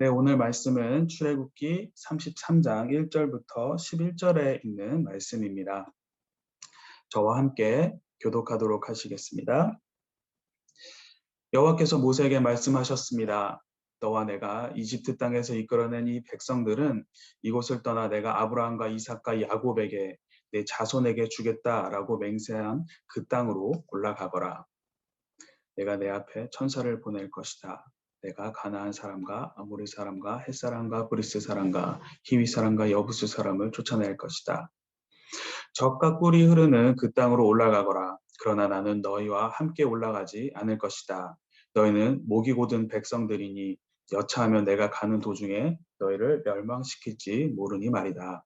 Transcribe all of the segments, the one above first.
네, 오늘 말씀은 출애굽기 33장 1절부터 11절에 있는 말씀입니다. 저와 함께 교독하도록 하시겠습니다. 여호와께서 모세에게 말씀하셨습니다. 너와 내가 이집트 땅에서 이끌어낸 이 백성들은 이곳을 떠나 내가 아브라함과 이삭과 야곱에게 내 자손에게 주겠다라고 맹세한 그 땅으로 올라가거라. 내가 내 앞에 천사를 보낼 것이다. 내가 가나안 사람과 아모리 사람과 햇 사람과 브리스 사람과 히위 사람과 여부스 사람을 쫓아낼 것이다. 적과 꿀이 흐르는 그 땅으로 올라가거라. 그러나 나는 너희와 함께 올라가지 않을 것이다. 너희는 목이 고든 백성들이니 여차하면 내가 가는 도중에 너희를 멸망시킬지 모르니 말이다.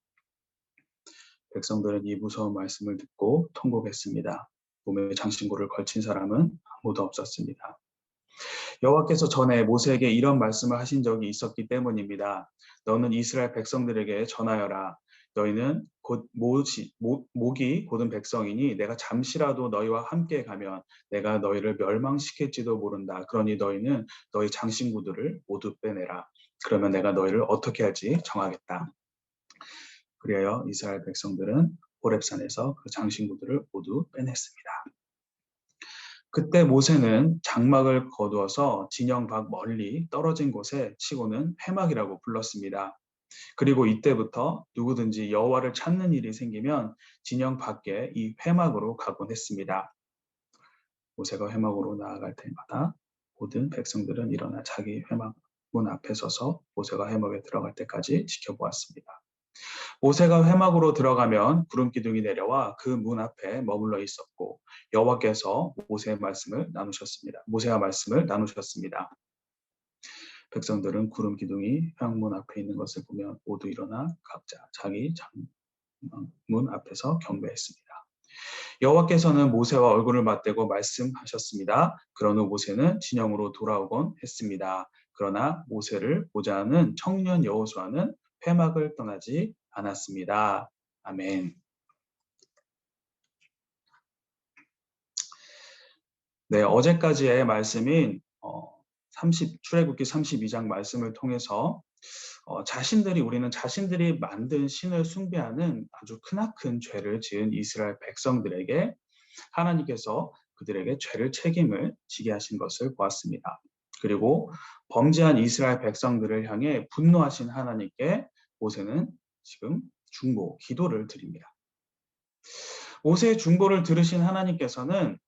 백성들은 이 무서운 말씀을 듣고 통곡했습니다. 몸에 장신구를 걸친 사람은 아무도 없었습니다. 여호와께서 전에 모세에게 이런 말씀을 하신 적이 있었기 때문입니다. 너는 이스라엘 백성들에게 전하여라. 너희는 곧 모시, 모, 목이 고든 백성이니 내가 잠시라도 너희와 함께 가면 내가 너희를 멸망시킬지도 모른다. 그러니 너희는 너희 장신구들을 모두 빼내라. 그러면 내가 너희를 어떻게 할지 정하겠다. 그리하여 이스라엘 백성들은 호렙산에서 그 장신구들을 모두 빼냈습니다. 그때 모세는 장막을 거두어서 진영 밖 멀리 떨어진 곳에 치고는 회막이라고 불렀습니다. 그리고 이때부터 누구든지 여호와를 찾는 일이 생기면 진영 밖에 이 회막으로 가곤 했습니다. 모세가 회막으로 나아갈 때마다 모든 백성들은 일어나 자기 회막 문 앞에 서서 모세가 회막에 들어갈 때까지 지켜보았습니다. 모세가 회막으로 들어가면 구름 기둥이 내려와 그 문 앞에 머물러 있었고 여호와께서 모세의 말씀을 나누셨습니다. 모세와 말씀을 나누셨습니다. 백성들은 구름 기둥이 회막문 앞에 있는 것을 보며 모두 일어나 각자 자기 장문 앞에서 경배했습니다. 여호와께서는 모세와 얼굴을 맞대고 말씀하셨습니다. 그런 후 모세는 진영으로 돌아오곤 했습니다. 그러나 모세를 보자는 청년 여호수아는 회막을 떠나지 않았습니다. 아멘. 네, 어제까지의 말씀인 어, 30, 출애굽기 32장 말씀을 통해서 어, 자신들이 우리는 자신들이 만든 신을 숭배하는 아주 크나큰 죄를 지은 이스라엘 백성들에게 하나님께서 그들에게 죄를 책임을 지게 하신 것을 보았습니다. 그리고 범죄한 이스라엘 백성들을 향해 분노하신 하나님께 모세는 지금 중보, 기도를 드립니다. 모세의 중보를 들으신 하나님께서는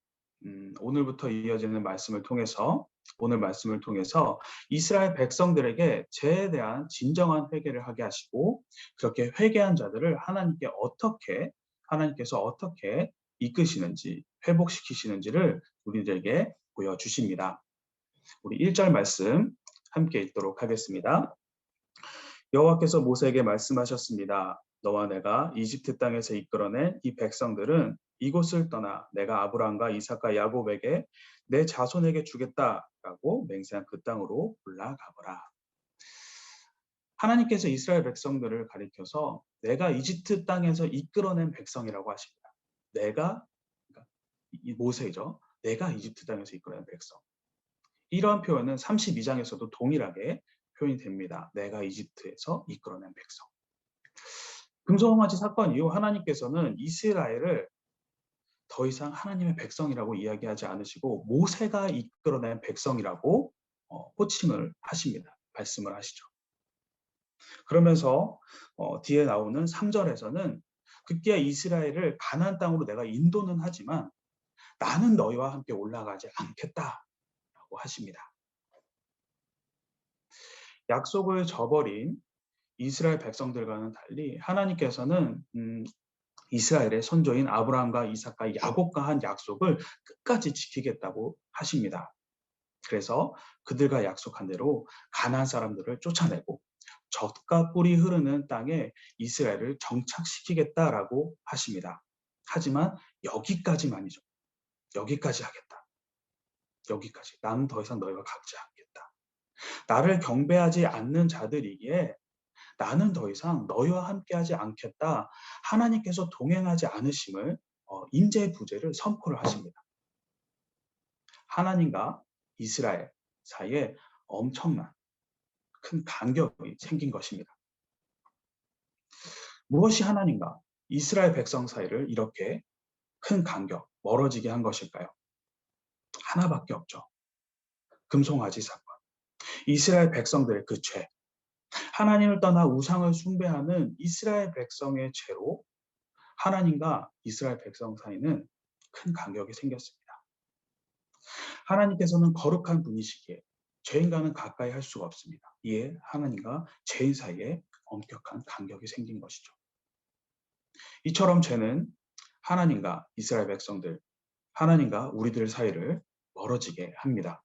음, 오늘부터 이어지는 말씀을 통해서 오늘 말씀을 통해서 이스라엘 백성들에게 죄에 대한 진정한 회개를 하게 하시고 그렇게 회개한 자들을 하나님께 어떻게 하나님께서 어떻게 이끄시는지 회복시키시는지를 우리들에게 보여주십니다. 우리 1절 말씀 함께 읽도록 하겠습니다. 여호와께서 모세에게 말씀하셨습니다. 너와 내가 이집트 땅에서 이끌어낸 이 백성들은 이곳을 떠나 내가 아브라함과 이삭과 야곱에게 내 자손에게 주겠다라고 맹세한 그 땅으로 올라가거라. 하나님께서 이스라엘 백성들을 가리켜서 내가 이집트 땅에서 이끌어낸 백성이라고 하십니다. 내가 그러니까 이 모세죠. 내가 이집트 땅에서 이끌어낸 백성. 이러한 표현은 32장에서도 동일하게 표현이 됩니다. 내가 이집트에서 이끌어낸 백성. 금소마지 사건 이후 하나님께서는 이스라엘을 더 이상 하나님의 백성이라고 이야기하지 않으시고 모세가 이끌어낸 백성이라고 어, 호칭을 하십니다. 말씀을 하시죠. 그러면서 어, 뒤에 나오는 3절에서는 그때 이스라엘을 가나안 땅으로 내가 인도는 하지만 나는 너희와 함께 올라가지 않겠다라고 하십니다. 약속을 저버린 이스라엘 백성들과는 달리 하나님께서는 음, 이스라엘의 선조인 아브라함과 이삭과 야곱과 한 약속을 끝까지 지키겠다고 하십니다. 그래서 그들과 약속한 대로 가나안 사람들을 쫓아내고 젖과 꿀이 흐르는 땅에 이스라엘을 정착시키겠다라고 하십니다. 하지만 여기까지만이죠. 여기까지 하겠다. 여기까지. 나는 더 이상 너희와 같지 않겠다. 나를 경배하지 않는 자들이기에 나는 더 이상 너희와 함께하지 않겠다. 하나님께서 동행하지 않으심을 어, 인재 부재를 선포를 하십니다. 하나님과 이스라엘 사이에 엄청난 큰 간격이 생긴 것입니다. 무엇이 하나님과 이스라엘 백성 사이를 이렇게 큰 간격, 멀어지게 한 것일까요? 하나밖에 없죠. 금송아지 사건. 이스라엘 백성들의 그 죄. 하나님을 떠나 우상을 숭배하는 이스라엘 백성의 죄로 하나님과 이스라엘 백성 사이는 큰 간격이 생겼습니다. 하나님께서는 거룩한 분이시기에 죄인과는 가까이 할 수가 없습니다. 이에 하나님과 죄인 사이에 엄격한 간격이 생긴 것이죠. 이처럼 죄는 하나님과 이스라엘 백성들, 하나님과 우리들 사이를 멀어지게 합니다.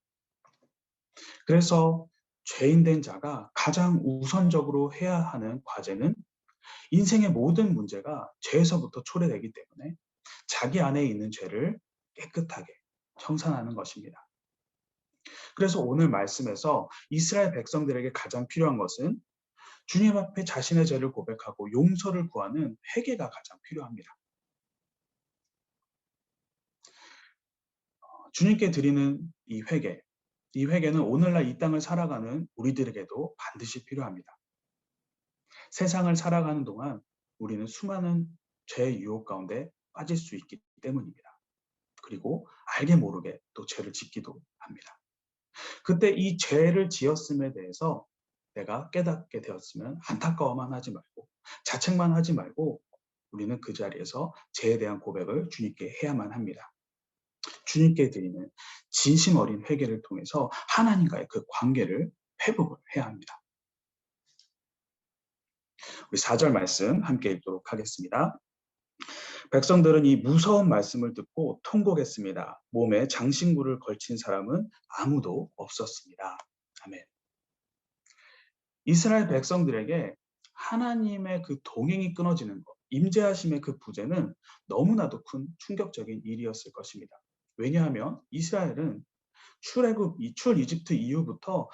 그래서 죄인된 자가 가장 우선적으로 해야 하는 과제는 인생의 모든 문제가 죄에서부터 초래되기 때문에 자기 안에 있는 죄를 깨끗하게 청산하는 것입니다. 그래서 오늘 말씀에서 이스라엘 백성들에게 가장 필요한 것은 주님 앞에 자신의 죄를 고백하고 용서를 구하는 회개가 가장 필요합니다. 주님께 드리는 이 회개, 이 회개는 오늘날 이 땅을 살아가는 우리들에게도 반드시 필요합니다. 세상을 살아가는 동안 우리는 수많은 죄의 유혹 가운데 빠질 수 있기 때문입니다. 그리고 알게 모르게 또 죄를 짓기도 합니다. 그때 이 죄를 지었음에 대해서 내가 깨닫게 되었으면 안타까워만 하지 말고 자책만 하지 말고 우리는 그 자리에서 죄에 대한 고백을 주님께 해야만 합니다. 주님께 드리는 진심 어린 회개를 통해서 하나님과의 그 관계를 회복을 해야 합니다. 우리 4절 말씀 함께 읽도록 하겠습니다. 백성들은 이 무서운 말씀을 듣고 통곡했습니다. 몸에 장신구를 걸친 사람은 아무도 없었습니다. 아멘. 이스라엘 백성들에게 하나님의 그 동행이 끊어지는 것, 임재하심의 그 부재는 너무나도 큰 충격적인 일이었을 것입니다. 왜냐하면 이스라엘은 출애굽, 출 이집트 이후부터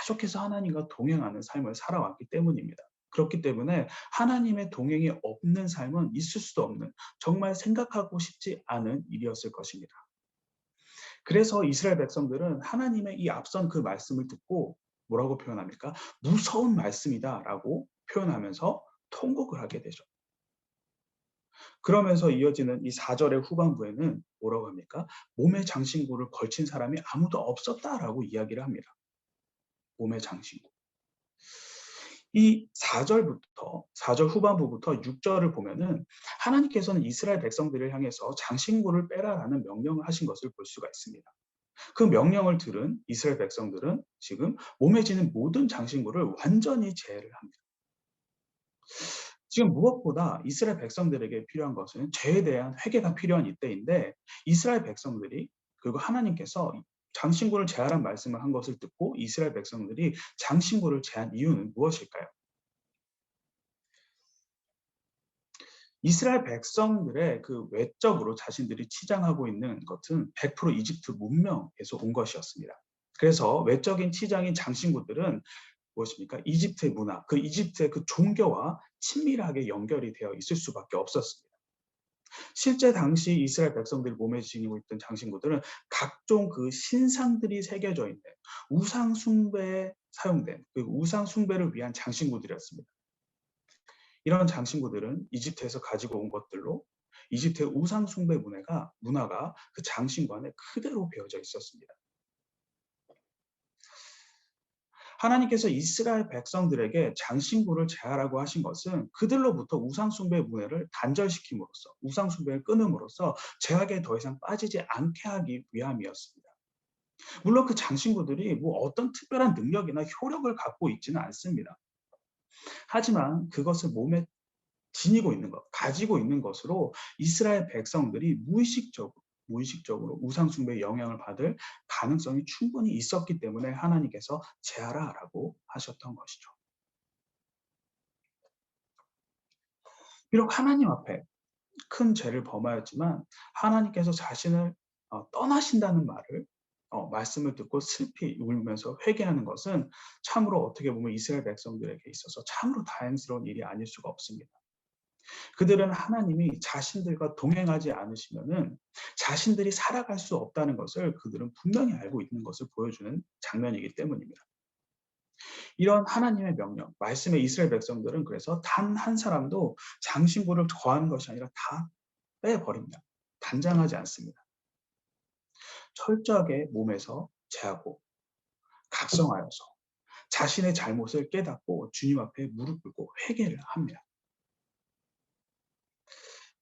계속해서 하나님과 동행하는 삶을 살아왔기 때문입니다. 그렇기 때문에 하나님의 동행이 없는 삶은 있을 수도 없는 정말 생각하고 싶지 않은 일이었을 것입니다. 그래서 이스라엘 백성들은 하나님의 이 앞선 그 말씀을 듣고 뭐라고 표현합니까? 무서운 말씀이다라고 표현하면서 통곡을 하게 되죠. 그러면서 이어지는 이 4절의 후반부에는 뭐라고 합니까? 몸에 장신구를 걸친 사람이 아무도 없었다라고 이야기를 합니다. 몸에 장신구. 이 4절부터 4절 후반부부터 6절을 보면은 하나님께서는 이스라엘 백성들을 향해서 장신구를 빼라라는 명령을 하신 것을 볼 수가 있습니다. 그 명령을 들은 이스라엘 백성들은 지금 몸에 지는 모든 장신구를 완전히 제해를 합니다. 지금 무엇보다 이스라엘 백성들에게 필요한 것은 죄에 대한 회개가 필요한 이때인데 이스라엘 백성들이 그리고 하나님께서 장신구를 제하란 말씀을 한 것을 듣고 이스라엘 백성들이 장신구를 제한 이유는 무엇일까요? 이스라엘 백성들의 그 외적으로 자신들이 치장하고 있는 것은 100% 이집트 문명에서 온 것이었습니다. 그래서 외적인 치장인 장신구들은 무엇입니까? 이집트의 문화, 그 이집트의 그 종교와 친밀하게 연결이 되어 있을 수밖에 없었습니다. 실제 당시 이스라엘 백성들 몸에 지니고 있던 장신구들은 각종 그 신상들이 새겨져 있는 우상 숭배에 사용된 그 우상 숭배를 위한 장신구들이었습니다. 이런 장신구들은 이집트에서 가지고 온 것들로 이집트의 우상 숭배 문화가 문화가 그 장신구 안에 그대로 배어져 있었습니다. 하나님께서 이스라엘 백성들에게 장신구를 제하라고 하신 것은 그들로부터 우상숭배 문화를 단절시킴으로써 우상숭배를 끊음으로써 제약에 더 이상 빠지지 않게 하기 위함이었습니다. 물론 그 장신구들이 뭐 어떤 특별한 능력이나 효력을 갖고 있지는 않습니다. 하지만 그것을 몸에 지니고 있는 것, 가지고 있는 것으로 이스라엘 백성들이 무의식적으로 무의식적으로 우상숭배의 영향을 받을 가능성이 충분히 있었기 때문에 하나님께서 제하라 라고 하셨던 것이죠. 비록 하나님 앞에 큰 죄를 범하였지만 하나님께서 자신을 어, 떠나신다는 말을 어, 말씀을 듣고 슬피 울면서 회개하는 것은 참으로 어떻게 보면 이스라엘 백성들에게 있어서 참으로 다행스러운 일이 아닐 수가 없습니다. 그들은 하나님이 자신들과 동행하지 않으시면은 자신들이 살아갈 수 없다는 것을 그들은 분명히 알고 있는 것을 보여주는 장면이기 때문입니다. 이런 하나님의 명령, 말씀의 이스라엘 백성들은 그래서 단 한 사람도 장신구를 거하는 것이 아니라 다 빼버립니다. 단장하지 않습니다. 철저하게 몸에서 제하고 각성하여서 자신의 잘못을 깨닫고 주님 앞에 무릎 꿇고 회개를 합니다.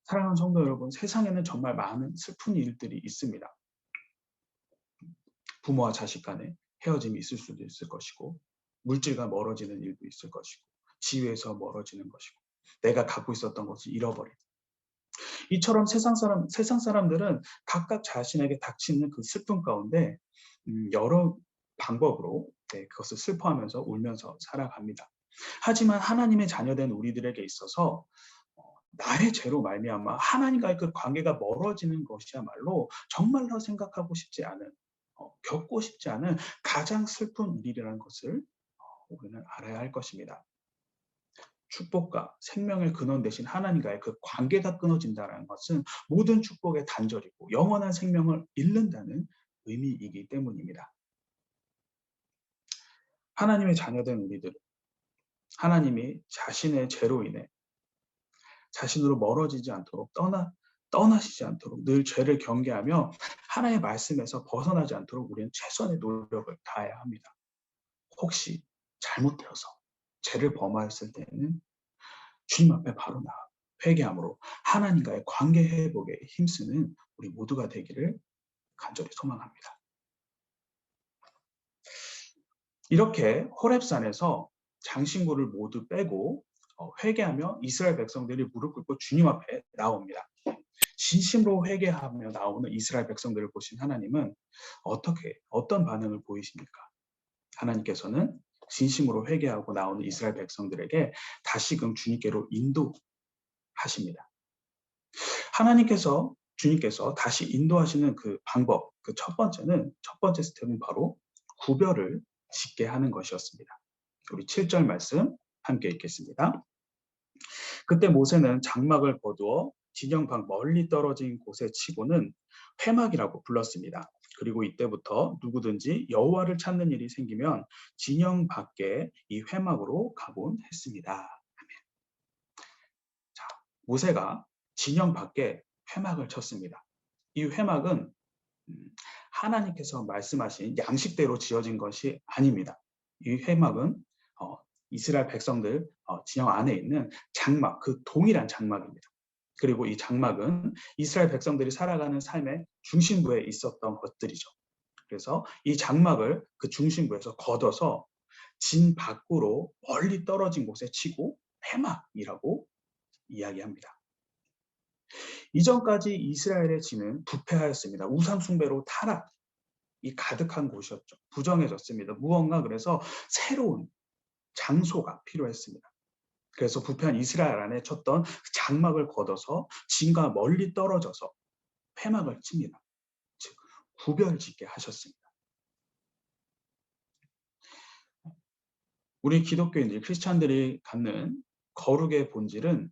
사랑하는 성도 여러분, 세상에는 정말 많은 슬픈 일들이 있습니다. 부모와 자식 간에 헤어짐이 있을 수도 있을 것이고, 물질과 멀어지는 일도 있을 것이고, 지위에서 멀어지는 것이고, 내가 갖고 있었던 것을 잃어버리는. 이처럼 세상 사람, 세상 사람들은 각각 자신에게 닥치는 그 슬픔 가운데 음, 여러 방법으로 네, 그것을 슬퍼하면서 울면서 살아갑니다. 하지만 하나님의 자녀된 우리들에게 있어서 어, 나의 죄로 말미암아 하나님과의 그 관계가 멀어지는 것이야말로 정말로 생각하고 싶지 않은 어, 겪고 싶지 않은 가장 슬픈 일이라는 것을 어, 우리는 알아야 할 것입니다. 축복과 생명의 근원 대신 하나님과의 그 관계가 끊어진다는 것은 모든 축복의 단절이고 영원한 생명을 잃는다는 의미이기 때문입니다. 하나님의 자녀된 우리들, 하나님이 자신의 죄로 인해 자신으로 멀어지지 않도록 떠나 떠나시지 않도록 늘 죄를 경계하며 하나님의 말씀에서 벗어나지 않도록 우리는 최선의 노력을 다해야 합니다. 혹시 잘못되어서 죄를 범하였을 때는 주님 앞에 바로 나아 회개함으로 하나님과의 관계 회복에 힘쓰는 우리 모두가 되기를 간절히 소망합니다. 이렇게 호랩산에서 장신구를 모두 빼고 어, 회개하며 이스라엘 백성들이 무릎 꿇고 주님 앞에 나옵니다. 진심으로 회개하며 나오는 이스라엘 백성들을 보신 하나님은 어떻게 어떤 반응을 보이십니까? 하나님께서는 진심으로 회개하고 나오는 이스라엘 백성들에게 다시금 주님께로 인도하십니다. 하나님께서 주님께서 다시 인도하시는 그 방법, 그 첫 번째는 첫 번째 스텝은 바로 구별을 짓게 하는 것이었습니다. 우리 7절 말씀 함께 읽겠습니다. 그때 모세는 장막을 거두어 진영 밖 멀리 떨어진 곳에 치고는 회막이라고 불렀습니다. 그리고 이때부터 누구든지 여호와를 찾는 일이 생기면 진영 밖에 이 회막으로 가곤 했습니다. 아멘. 자, 모세가 진영 밖에 회막을 쳤습니다. 이 회막은 음, 하나님께서 말씀하신 양식대로 지어진 것이 아닙니다. 이 회막은 어, 이스라엘 백성들 어, 진영 안에 있는 장막, 그 동일한 장막입니다. 그리고 이 장막은 이스라엘 백성들이 살아가는 삶의 중심부에 있었던 것들이죠. 그래서 이 장막을 그 중심부에서 걷어서 진 밖으로 멀리 떨어진 곳에 치고 해막이라고 이야기합니다. 이전까지 이스라엘의 진은 부패하였습니다. 우상숭배로 타락이 가득한 곳이었죠. 부정해졌습니다. 무언가 그래서 새로운 장소가 필요했습니다. 그래서 부패한 이스라엘 안에 쳤던 장막을 걷어서 진과 멀리 떨어져서 회막을 칩니다. 즉 구별짓게 하셨습니다. 우리 기독교인들, 크리스찬들이 갖는 거룩의 본질은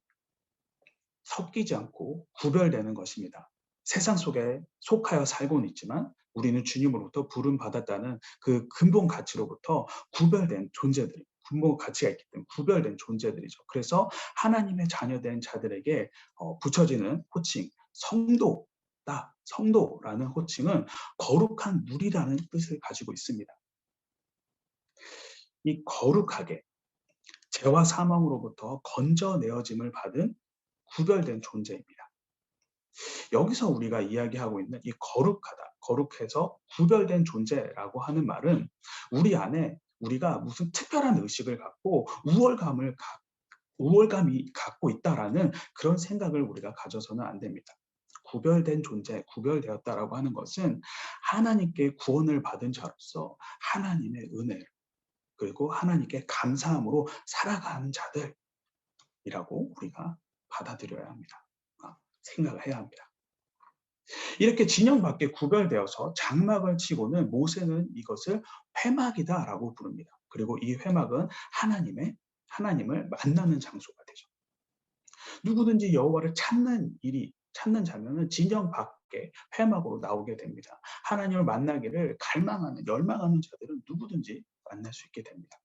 섞이지 않고 구별되는 것입니다. 세상 속에 속하여 살고는 있지만 우리는 주님으로부터 부름 받았다는 그 근본 가치로부터 구별된 존재들입니다. 근본 가치가 있기 때문에 구별된 존재들이죠. 그래서 하나님의 자녀된 자들에게 어, 붙여지는 호칭 성도다. 성도라는 호칭은 거룩한 물이라는 뜻을 가지고 있습니다. 이 거룩하게 죄와 사망으로부터 건져내어짐을 받은 구별된 존재입니다. 여기서 우리가 이야기하고 있는 이 거룩하다, 거룩해서 구별된 존재라고 하는 말은 우리 안에 우리가 무슨 특별한 의식을 갖고 우월감을 가, 우월감이 갖고 있다라는 그런 생각을 우리가 가져서는 안 됩니다. 구별된 존재, 구별되었다라고 하는 것은 하나님께 구원을 받은 자로서 하나님의 은혜 그리고 하나님께 감사함으로 살아가는 자들이라고 우리가 받아들여야 합니다. 아, 생각을 해야 합니다. 이렇게 진영 밖에 구별되어서 장막을 치고는 모세는 이것을 회막이다라고 부릅니다. 그리고 이 회막은 하나님의 하나님을 만나는 장소가 되죠. 누구든지 여호와를 찾는 일이 찾는 자면은 진영 밖에 회막으로 나오게 됩니다. 하나님을 만나기를 갈망하는 열망하는 자들은 누구든지 만날 수 있게 됩니다.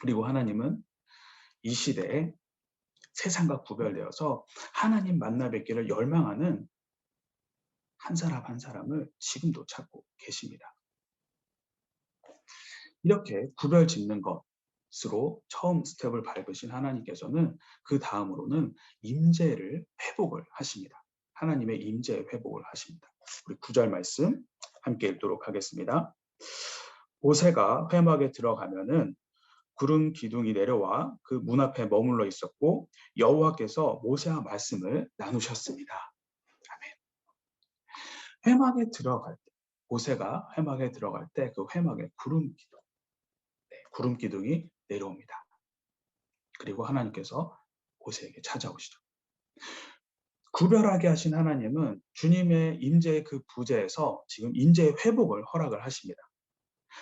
그리고 하나님은 이 시대에 세상과 구별되어서 하나님 만나 뵙기를 열망하는 한 사람 한 사람을 지금도 찾고 계십니다. 이렇게 구별 짓는 것으로 처음 스텝을 밟으신 하나님께서는 그 다음으로는 임재를 회복을 하십니다. 하나님의 임재 회복을 하십니다. 우리 구절 말씀 함께 읽도록 하겠습니다. 모세가 회막에 들어가면은 구름 기둥이 내려와 그 문 앞에 머물러 있었고 여호와께서 모세와 말씀을 나누셨습니다. 회막에 들어갈 때 모세가 회막에 들어갈 때 그 회막에 구름 기둥 네, 구름 기둥이 내려옵니다. 그리고 하나님께서 모세에게 찾아오시죠. 구별하게 하신 하나님은 주님의 임재의 그 부재에서 지금 임재의 회복을 허락을 하십니다.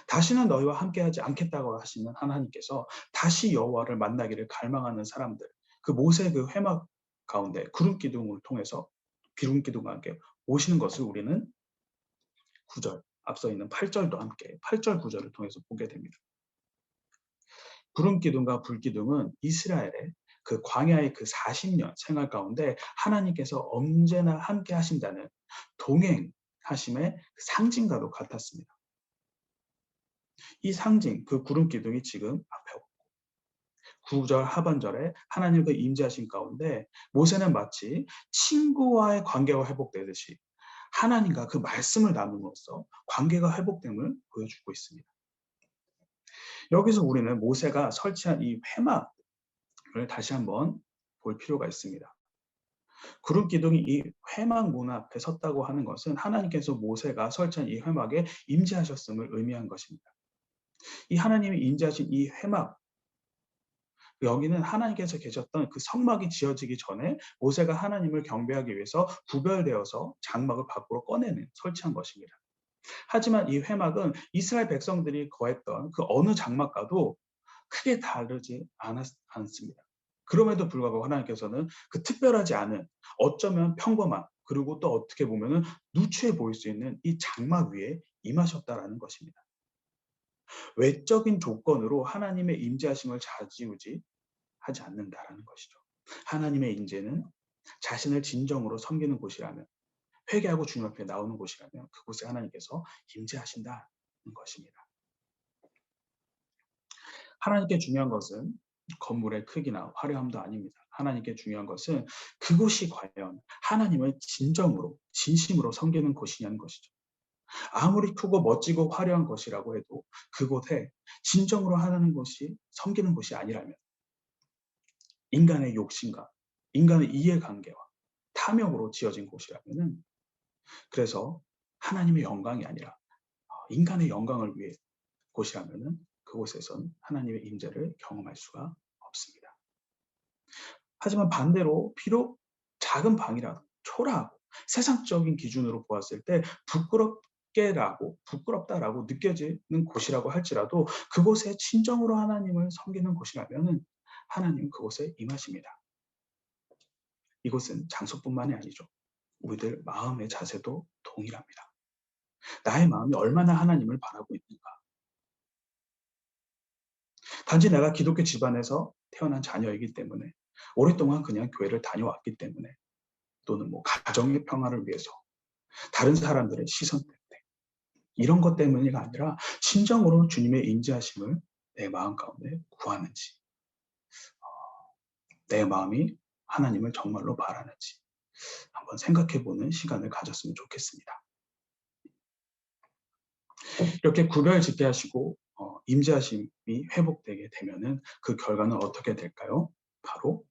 다시는 너희와 함께하지 않겠다고 하시는 하나님께서 다시 여호와를 만나기를 갈망하는 사람들, 그 모세 그 회막 가운데 구름 기둥을 통해서 기름 기둥과 함께 오시는 것을 우리는 구절 앞서 있는 8절도 함께 8절 구절을 통해서 보게 됩니다. 구름 기둥과 불 기둥은 이스라엘의 그 광야의 그 40년 생활 가운데 하나님께서 언제나 함께 하신다는 동행하심의 상징과도 같았습니다. 이 상징, 그 구름 기둥이 지금 앞에 9절 하반절에 하나님과 임재하신 가운데 모세는 마치 친구와의 관계가 회복되듯이 하나님과 그 말씀을 나눔으로써 관계가 회복됨을 보여주고 있습니다. 여기서 우리는 모세가 설치한 이 회막을 다시 한번 볼 필요가 있습니다. 구름 기둥이 이 회막 문 앞에 섰다고 하는 것은 하나님께서 모세가 설치한 이 회막에 임재하셨음을 의미한 것입니다. 이 하나님이 인자하신 이 회막 여기는 하나님께서 계셨던 그 성막이 지어지기 전에 모세가 하나님을 경배하기 위해서 구별되어서 장막을 밖으로 꺼내는 설치한 것입니다. 하지만 이 회막은 이스라엘 백성들이 거했던 그 어느 장막과도 크게 다르지 않았, 않습니다. 그럼에도 불구하고 하나님께서는 그 특별하지 않은 어쩌면 평범한 그리고 또 어떻게 보면은 누추해 보일 수 있는 이 장막 위에 임하셨다라는 것입니다. 외적인 조건으로 하나님의 임재하심을 좌지우지 하지 않는다라는 것이죠. 하나님의 임재는 자신을 진정으로 섬기는 곳이라면 회개하고 주님 앞에 나오는 곳이라면 그곳에 하나님께서 임재하신다는 것입니다. 하나님께 중요한 것은 건물의 크기나 화려함도 아닙니다. 하나님께 중요한 것은 그곳이 과연 하나님을 진정으로 진심으로 섬기는 곳이냐는 것이죠. 아무리 크고 멋지고 화려한 것이라고 해도 그곳에 진정으로 하는 것이 섬기는 것이 아니라면 인간의 욕심과 인간의 이해관계와 탐욕으로 지어진 곳이라면은 그래서 하나님의 영광이 아니라 어, 인간의 영광을 위해 곳이라면은 그곳에선 하나님의 임재를 경험할 수가 없습니다. 하지만 반대로 비록 작은 방이라도 초라하고 세상적인 기준으로 보았을 때 부끄럽 쉽게라고 부끄럽다라고 느껴지는 곳이라고 할지라도 그곳에 진정으로 하나님을 섬기는 곳이라면 하나님 그곳에 임하십니다. 이곳은 장소뿐만이 아니죠. 우리들 마음의 자세도 동일합니다. 나의 마음이 얼마나 하나님을 바라고 있는가. 단지 내가 기독교 집안에서 태어난 자녀이기 때문에 오랫동안 그냥 교회를 다녀왔기 때문에 또는 뭐 가정의 평화를 위해서 다른 사람들의 시선 때문에 이런 것 때문이가 아니라 진정으로 주님의 인지하심을 내 마음 가운데 구하는지 어, 내 마음이 하나님을 정말로 바라는지 한번 생각해 보는 시간을 가졌으면 좋겠습니다. 이렇게 구별 짓게 하시고 어, 임재하심이 회복되게 되면은 그 결과는 어떻게 될까요? 바로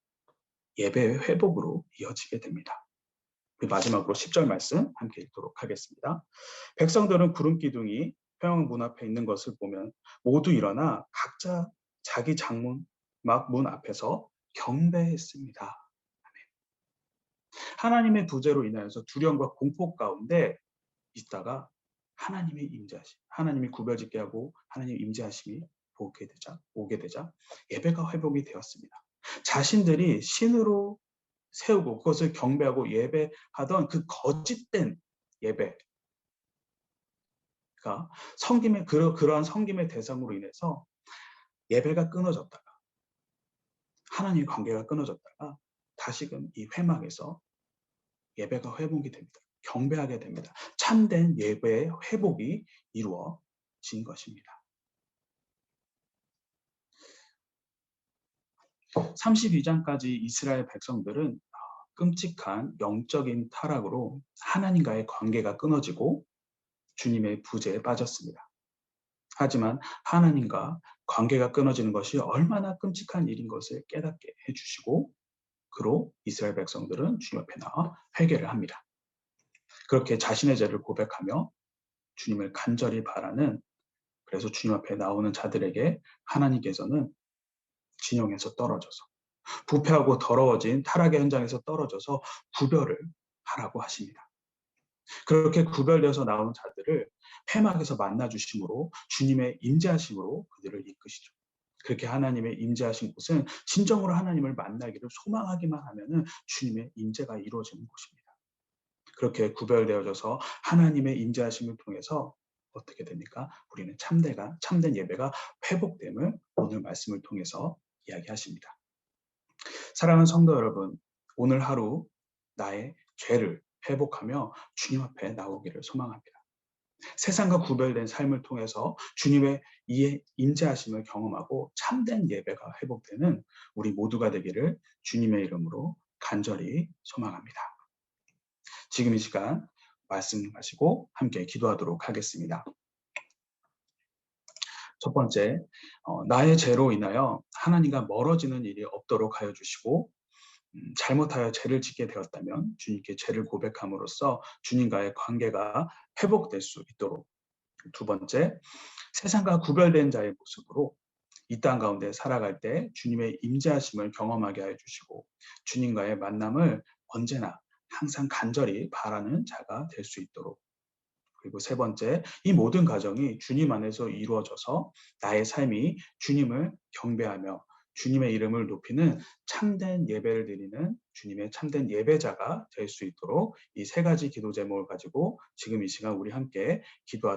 예배의 회복으로 이어지게 됩니다. 우리 마지막으로 10절 말씀 함께 읽도록 하겠습니다. 백성들은 구름 기둥이 평양 문 앞에 있는 것을 보면 모두 일어나 각자 자기 장문 막 문 앞에서 경배했습니다. 하나님의 부재로 인하여서 두려움과 공포 가운데 있다가 하나님의 임재하심, 하나님이 구별짓게 하고 하나님의 임재하심이 오게 되자, 오게 되자 예배가 회복이 되었습니다. 자신들이 신으로 세우고 그것을 경배하고 예배하던 그 거짓된 예배가 성김의 그러, 그러한 성김의 대상으로 인해서 예배가 끊어졌다가 하나님의 관계가 끊어졌다가 다시금 이 회막에서 예배가 회복이 됩니다. 경배하게 됩니다. 참된 예배의 회복이 이루어진 것입니다. 32장까지 이스라엘 백성들은 끔찍한 영적인 타락으로 하나님과의 관계가 끊어지고 주님의 부재에 빠졌습니다. 하지만 하나님과 관계가 끊어지는 것이 얼마나 끔찍한 일인 것을 깨닫게 해주시고 그로 이스라엘 백성들은 주님 앞에 나와 회개를 합니다. 그렇게 자신의 죄를 고백하며 주님을 간절히 바라는 그래서 주님 앞에 나오는 자들에게 하나님께서는 진영에서 떨어져서 부패하고 더러워진 타락의 현장에서 떨어져서 구별을 하라고 하십니다. 그렇게 구별되어서 나오는 자들을 회막에서 만나 주심으로 주님의 임재하심으로 그들을 이끄시죠. 그렇게 하나님의 임재하신 곳은 진정으로 하나님을 만나기를 소망하기만 하면은 주님의 임재가 이루어지는 곳입니다. 그렇게 구별되어져서 하나님의 임재하심을 통해서 어떻게 됩니까? 우리는 참된 예배가 회복됨을 오늘 말씀을 통해서 이야기하십니다. 사랑하는 성도 여러분, 오늘 하루 나의 죄를 회복하며 주님 앞에 나오기를 소망합니다. 세상과 구별된 삶을 통해서 주님의 이해 임재하심을 경험하고 참된 예배가 회복되는 우리 모두가 되기를 주님의 이름으로 간절히 소망합니다. 지금 이 시간 말씀 하시고 함께 기도하도록 하겠습니다. 첫 번째, 어, 나의 죄로 인하여 하나님과 멀어지는 일이 없도록 하여 주시고 음, 잘못하여 죄를 짓게 되었다면 주님께 죄를 고백함으로써 주님과의 관계가 회복될 수 있도록. 두 번째, 세상과 구별된 자의 모습으로 이 땅 가운데 살아갈 때 주님의 임재하심을 경험하게 해 주시고 주님과의 만남을 언제나 항상 간절히 바라는 자가 될 수 있도록 그리고 세 번째, 이 모든 과정이 주님 안에서 이루어져서 나의 삶이 주님을 경배하며 주님의 이름을 높이는 참된 예배를 드리는 주님의 참된 예배자가 될 수 있도록 이 세 가지 기도 제목을 가지고 지금 이 시간 우리 함께 기도하도록